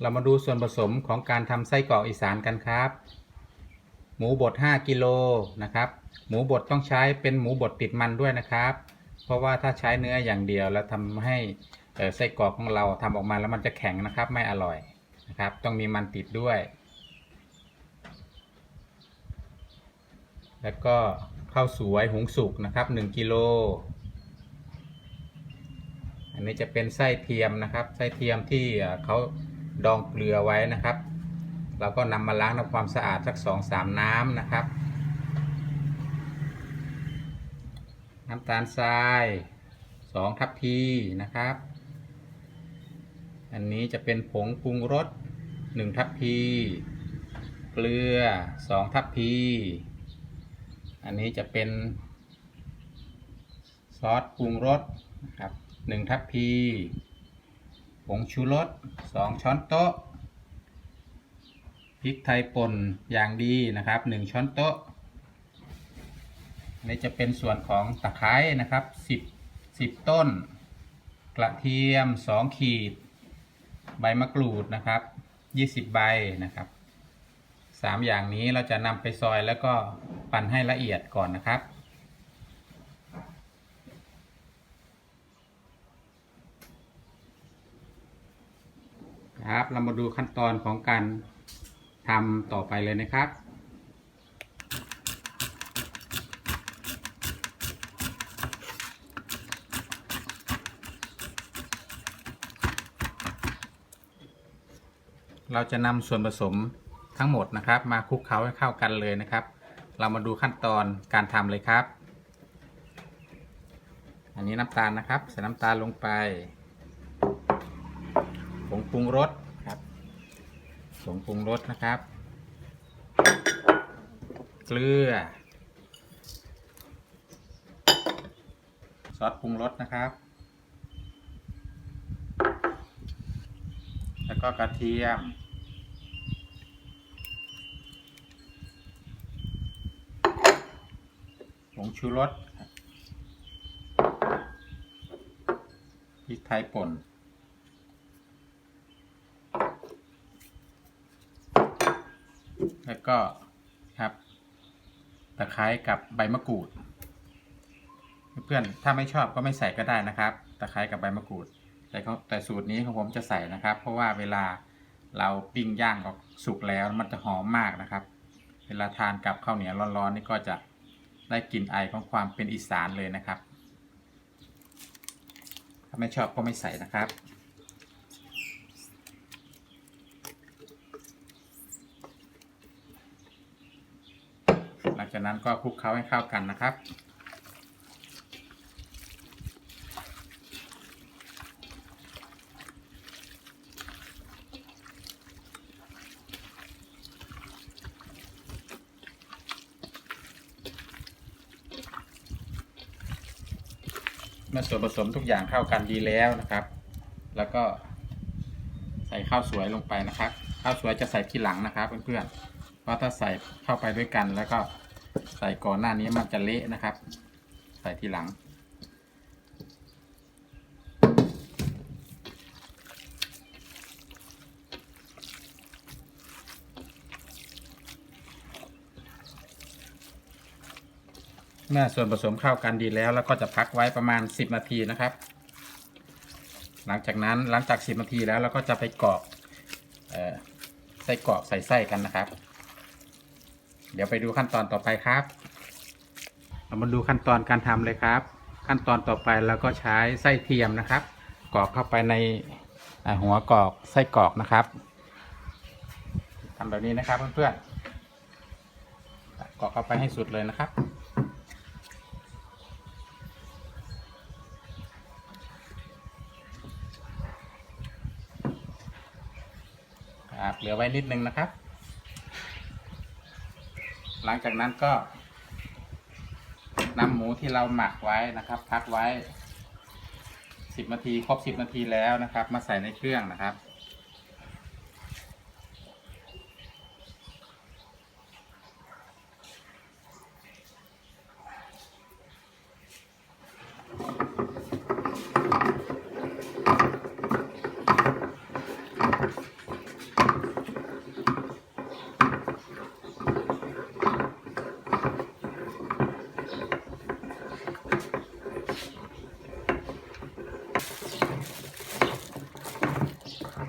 เรามาดูส่วนผสมของการทำไส้กรอกอีสานกันครับ หมูบด 5กิโลนะครับ หมูบดต้องใช้เป็นหมูบดติดมันด้วยนะครับ เพราะว่าถ้าใช้เนื้ออย่างเดียวแล้วทำให้ไส้กรอกของเราทำออกมาแล้วมันจะแข็งนะครับ ไม่อร่อยนะครับ ต้องมีมันติดด้วย แล้วก็ข้าวสวยหุงสุกนะครับ1กิโล อันนี้จะเป็นไส้เทียมนะครับ ไส้เทียมที่เขา ดองเกลือไว้นะครับ เราก็นำมาล้างทำความสะอาดสักสองสามน้ำนะครับ น้ำตาลทรายสองทัพพีนะครับ อันนี้จะเป็นผงปรุงรสหนึ่งทัพพี เกลือสองทัพพี อันนี้จะเป็นซอสปรุงรสนะครับหนึ่งทัพพี งชูรสสองช้อนโต๊ะ พริกไทยป่นอย่างดีนะครับหนึ่งช้อนโต๊ะอันนี่จะเป็นส่วนของตะไคร้นะครับสิบสิบต้น กระเทียมสองขีด ใบมะกรูดนะครับยี่สิบใบนะครับสามอย่างนี้เราจะนำไปซอยแล้วก็ปั่นให้ละเอียดก่อนนะครับ ครับ เรามาดูขั้นตอนของการทำต่อไปเลยนะครับเราจะนำส่วนผสมทั้งหมดนะครับ มาคลุกเคล้าให้เข้ากันเลยนะครับ เรามาดูขั้นตอนการทำเลยครับ อันนี้น้ำตาลนะครับ ใส่น้ำตาลลงไป ปรุงรสครับผงปรุงรสนะครับ เกลือ ซอสปรุงรสนะครับ แล้วก็กระเทียม ผงชูรสพริกไทยป่น แล้วก็ครับตะไคร้กับใบมะกรูด เพื่อนถ้าไม่ชอบก็ไม่ใส่ก็ได้นะครับตะไคร้กับใบมะกรูด แต่เขาแต่สูตรนี้ของผมจะใส่นะครับ เพราะว่าเวลาเราปิ้งย่างออกสุกแล้วมันจะหอมมากนะครับ เวลาทานกับข้าวเหนียวร้อนๆนี่ก็จะได้กลิ่นไอของความเป็นอีสานเลยนะครับ ถ้าไม่ชอบก็ไม่ใส่นะครับ หลัง จากนั้นก็คลุกเคล้าให้เข้ากันนะครับ เมื่อส่วนผสมทุกอย่างเข้ากันดีแล้วนะครับ แล้วก็ใส่ข้าวสวยลงไปนะครับ ข้าวสวยจะใส่ทีหลังนะครับเพื่อนๆเพราะถ้าใส่เข้าไปด้วยกันแล้วก็ ใส่ก่อนหน้านี้มันจะเละนะครับ ใส่ทีหลัง เมื่อส่วนผสมเข้ากันดีแล้ว แล้วก็จะพักไว้ประมาณ 10 นาทีนะครับ หลังจากนั้นหลังจาก 10 นาทีแล้วเราก็จะไปกรอกอ่อไส้กรอกใส่ไส้กันนะครับ เดี๋ยวไปดูขั้นตอนต่อไปครับ เรามาดูขั้นตอนการทำเลยครับ ขั้นตอนต่อไปเราก็ใช้ไส้เทียมนะครับ กรอกเข้าไปในหัวกรอกไส้กรอกนะครับทำแบบนี้นะครับเพื่อนๆกรอกเข้าไปให้สุดเลยนะครับครับเหลือไว้นิดนึงนะครับ ลังจากนั้นก็นำหมูที่เราหมักไว้นะครับ พักไว้สิบนาทีครบสิบนาทีแล้วนะครับ มาใส่ในเครื่องนะครับ คร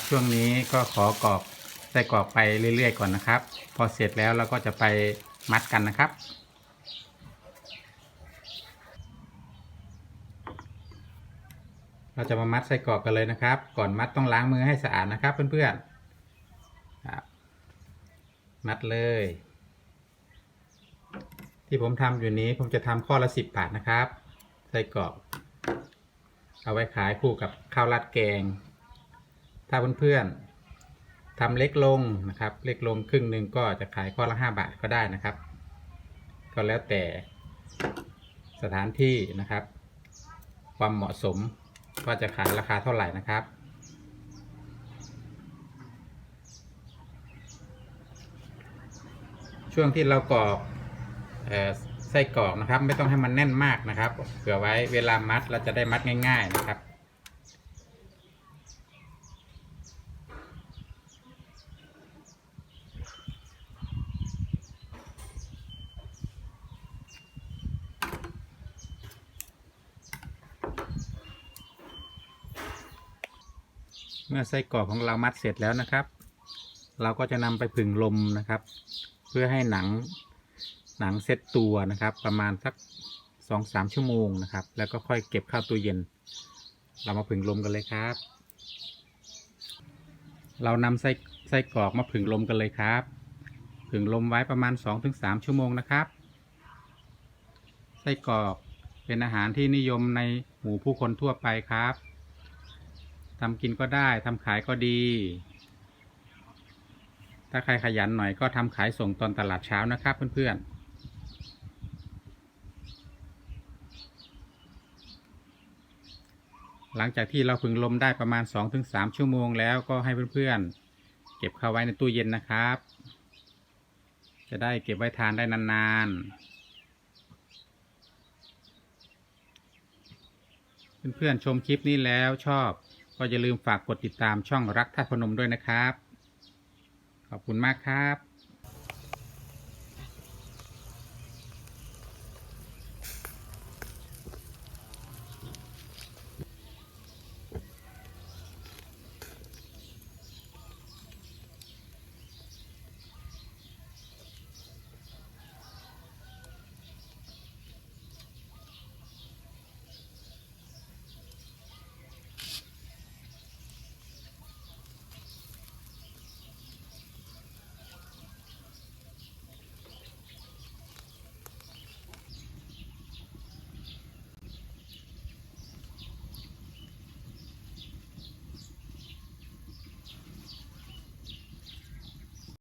ับช่วงนี้ก็ขอกรอบใส่กรอบไปเรื่อยๆก่อนนะครับ พอเสร็จแล้วเราก็จะไปมัดกันนะครับ เราจะมามัดใส่กรอบกันเลยนะครับ ก่อนมัดต้องล้างมือให้สะอาดนะครับเพื่อนๆ มัดเลย ที่ผมทำอยู่นี้ผมจะทำข้อละสิบบาทนะครับไส้กรอกเอาไว้ขายคู่กับข้าวราดแกง ถ้าเพื่อนๆทำเล็กลงนะครับ เล็กลงครึ่งหนึ่งก็จะขายข้อละห้าบาทก็ได้นะครับ ก็แล้วแต่สถานที่นะครับ ความเหมาะสมว่าจะขายราคาเท่าไหร่นะครับ ช่วงที่เรากรอกไส้กรอกนะครับ ไม่ต้องให้มันแน่นมากนะครับเผื่อไว้เวลามัดเราจะได้มัดง่าย ๆนะครับเมื่อไส้กรอกของเรามัดเสร็จแล้วนะครับ เราก็จะนำไปผึ่งลมนะครับ เพื่อให้หนังหนังเซ็ตตัวนะครับ ประมาณสักสองสามชั่วโมงนะครับ แล้วก็ค่อยเก็บเข้าตู้เย็น เรามาผึ่งลมกันเลยครับ เรานำไส้ไส้กรอกมาผึ่งลมกันเลยครับผึ่งลมไว้ประมาณสองถึงสามชั่วโมงนะครับ ไส้กรอกเป็นอาหารที่นิยมในหมู่ผู้คนทั่วไปครับทำกินก็ได้ทำขายก็ดี ถ้าใครขยันหน่อยก็ทำขายส่งตอนตลาดเช้านะครับเพื่อนๆหลังจากที่เราพึงลมได้ประมาณ 2-3 ชั่วโมงแล้วก็ให้เพื่อนๆ เก็บเข้าไว้ในตู้เย็นนะครับ จะได้เก็บไว้ทานได้นานๆ เพื่อนๆ ชมคลิปนี้แล้วชอบก็อย่าลืมฝากกดติดตามช่องรักท่าพนมด้วยนะครับ ขอบคุณมากครับ